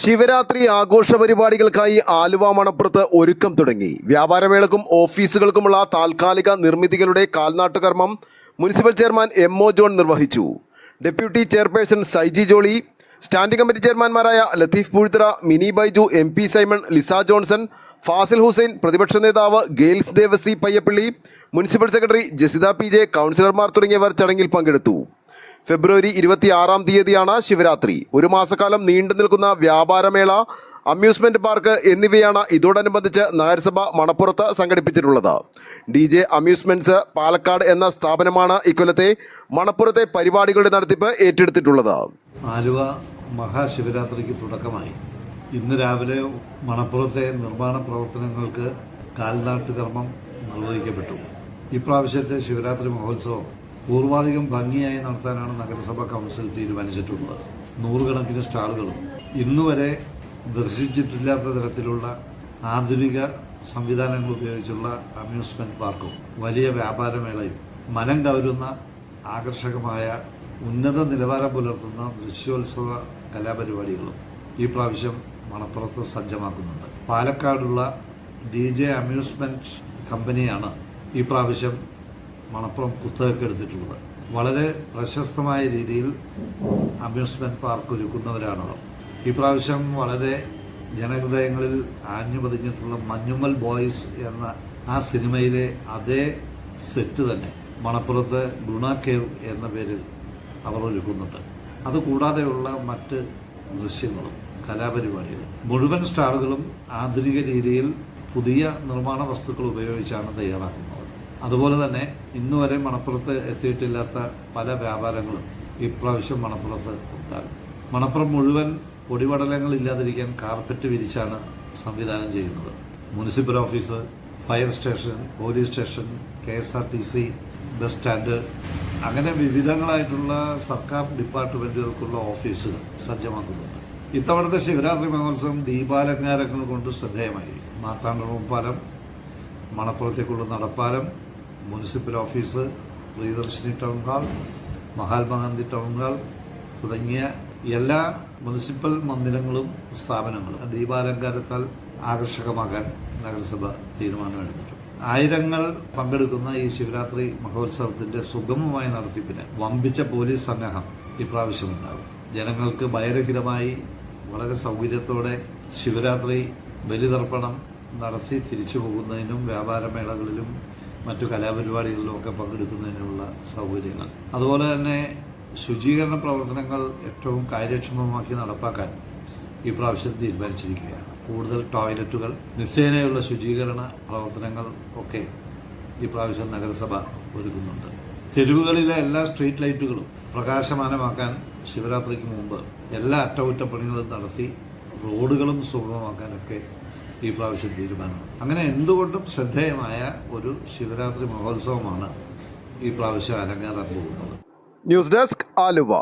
ശിവരാത്രി ആഘോഷ പരിപാടികൾക്കായി ആലുവ മണപ്പുറത്ത് ഒരുക്കം തുടങ്ങി. വ്യാപാരമേളക്കും ഓഫീസുകൾക്കുമുള്ള താൽക്കാലിക നിർമ്മിതികളുടെ കാൽനാട്ടുകർമ്മം municipal chairman M O John നിർവഹിച്ചു. Deputy chairperson Saiji Jolly standing committee ചെയർമാൻമാരായ Latheef Poozhthara Mini Baiju M P Simon Lisa Johnson Fazil Hussain പ്രതിപക്ഷ നേതാവ് Giles Devasi Payyappilly municipal secretary Jasitha P J കൗൺസിലർമാർ തുടങ്ങിയവർ ചടങ്ങിൽ പങ്കെടുത്തു. ഫെബ്രുവരി ഇരുപത്തിയാറാം തീയതിയാണ് ശിവരാത്രി. ഒരു മാസക്കാലം നീണ്ടു നിൽക്കുന്ന വ്യാപാരമേള അമ്യൂസ്മെന്റ് പാർക്ക് എന്നിവയാണ് ഇതോടനുബന്ധിച്ച് നഗരസഭ മണപ്പുറത്ത് സംഘടിപ്പിച്ചിട്ടുള്ളത്. ഡി ജെ അമ്യൂസ്മെന്റ്സ് പാലക്കാട് എന്ന സ്ഥാപനമാണ് ഇക്കൊല്ലത്തെ മണപ്പുറത്തെ പരിപാടികളുടെ നടത്തിപ്പ് ഏറ്റെടുത്തിട്ടുള്ളത്. ആലുവ മഹാശിവരാത്രിക്ക് തുടക്കമായി. ഇന്ന് രാവിലെ മണപ്പുറത്തെ നിർമ്മാണ പ്രവർത്തനങ്ങൾക്ക് കാൽനാട്ട് കർമ്മം നിർവഹിക്കപ്പെട്ടു. ഇപ്രാവശ്യത്തെ ശിവരാത്രി മഹോത്സവം പൂർവാധികം ഭംഗിയായി നടത്താനാണ് നഗരസഭാ കൗൺസിൽ തീരുമാനിച്ചിട്ടുള്ളത്. നൂറുകണക്കിന് സ്റ്റാളുകളും ഇന്നുവരെ ദർശിച്ചിട്ടില്ലാത്ത തരത്തിലുള്ള ആധുനിക സംവിധാനങ്ങൾ ഉപയോഗിച്ചുള്ള അമ്യൂസ്മെന്റ് പാർക്കും വലിയ വ്യാപാരമേളയും മനം കവരുന്ന ആകർഷകമായ ഉന്നത നിലവാരം പുലർത്തുന്ന ദൃശ്യോത്സവ കലാപരിപാടികളും ഈ പ്രാവശ്യം മണപ്പുറത്ത് സജ്ജമാക്കുന്നുണ്ട്. പാലക്കാടുള്ള ഡി ജെ അമ്യൂസ്മെന്റ് കമ്പനിയാണ് ഈ പ്രാവശ്യം മണപ്പുറം കുത്തകൊക്കെ എടുത്തിട്ടുള്ളത്. വളരെ പ്രശസ്തമായ രീതിയിൽ അമ്യൂസ്മെന്റ് പാർക്ക് ഒരുക്കുന്നവരാണവർ ഈ പ്രാവശ്യം വളരെ ജനഹൃദയങ്ങളിൽ ആഞ്ഞു പതിഞ്ഞിട്ടുള്ള മഞ്ഞുമൽ ബോയ്സ് എന്ന ആ സിനിമയിലെ അതേ സെറ്റ് തന്നെ മണപ്പുറത്ത് ഗുണ കേവ് എന്ന പേരിൽ അവർ ഒരുക്കുന്നുണ്ട്. അതുകൂടാതെയുള്ള മറ്റ് ദൃശ്യങ്ങളും കലാപരിപാടികളും മുഴുവൻ സ്റ്റാളുകളും ആധുനിക രീതിയിൽ പുതിയ നിർമ്മാണ വസ്തുക്കൾ ഉപയോഗിച്ചാണ് തയ്യാറാക്കുന്നത്. അതുപോലെ തന്നെ ഇന്നു വരെ മണപ്പുറത്ത് എത്തിയിട്ടില്ലാത്ത പല വ്യാപാരങ്ങളും ഇപ്രാവശ്യം മണപ്പുറത്ത് ഉണ്ടാകും. മണപ്പുറം മുഴുവൻ പൊടിപടലങ്ങൾ ഇല്ലാതിരിക്കാൻ കാർപ്പറ്റ് വിരിച്ചാണ് സംവിധാനം ചെയ്യുന്നത്. Municipal office fire station police station K S R T C bus stand അങ്ങനെ വിവിധങ്ങളായിട്ടുള്ള സർക്കാർ ഡിപ്പാർട്ട്മെന്റുകൾക്കുള്ള ഓഫീസുകൾ സജ്ജമാക്കുന്നുണ്ട്. ഇത്തവണത്തെ ശിവരാത്രി മഹോത്സവം ദീപാലങ്കാരങ്ങൾ കൊണ്ട് ശ്രദ്ധേയമായി മാർത്താണ്ഡപുരം പാലം മണപ്പുറത്തേക്കുള്ള നടപ്പാലം municipal office Priyadarshini town hall Mahatma Gandhi town hall തുടങ്ങിയ എല്ലാ മുനിസിപ്പൽ മന്ദിരങ്ങളും സ്ഥാപനങ്ങളും ദീപാലങ്കാരത്താൽ ആകർഷകമാക്കാൻ നഗരസഭ തീരുമാനമെടുത്തിട്ടുണ്ട് ആയിരങ്ങൾ പങ്കെടുക്കുന്ന ഈ ശിവരാത്രി മഹോത്സവത്തിന്റെ സുഗമമായ നടത്തിപ്പിന് വമ്പിച്ച പോലീസ് സന്നാഹം ഇപ്രാവശ്യമുണ്ടാകും. ജനങ്ങൾക്ക് ഭയരഹിതമായി വളരെ സൗകര്യത്തോടെ ശിവരാത്രി ബലിതർപ്പണം നടത്തി തിരിച്ചു പോകുന്നതിനും വ്യാപാരമേളകളിലും മറ്റു കലാപരിപാടികളിലും ഒക്കെ പങ്കെടുക്കുന്നതിനുള്ള സൗകര്യങ്ങൾ. അതുപോലെ തന്നെ ശുചീകരണ പ്രവർത്തനങ്ങൾ ഏറ്റവും കാര്യക്ഷമമാക്കി നടപ്പാക്കാൻ ഈ പ്രാവശ്യം തീരുമാനിച്ചിരിക്കുകയാണ്. കൂടുതൽ ടോയ്ലറ്റുകൾ നിത്യേനയുള്ള ശുചീകരണ പ്രവർത്തനങ്ങൾ ഒക്കെ ഈ പ്രാവശ്യം നഗരസഭ ഒരുക്കുന്നുണ്ട്. തെരുവുകളിലെ എല്ലാ സ്ട്രീറ്റ് ലൈറ്റുകളും പ്രകാശമാനമാക്കാൻ ശിവരാത്രിക്ക് മുമ്പ് എല്ലാ അറ്റകുറ്റപ്പണികളും നടത്തി റോഡുകളും സുഗമമാക്കാനൊക്കെ ഈ പ്രാവശ്യം തീരുമാനം. അങ്ങനെ എന്തുകൊണ്ടും ശ്രദ്ധേയമായ ഒരു ശിവരാത്രി മഹോത്സവമാണ് ഈ പ്രാവശ്യം അരങ്ങേറാൻ പോകുന്നത് ന്യൂസ് ഡെസ്ക് ആലുവ.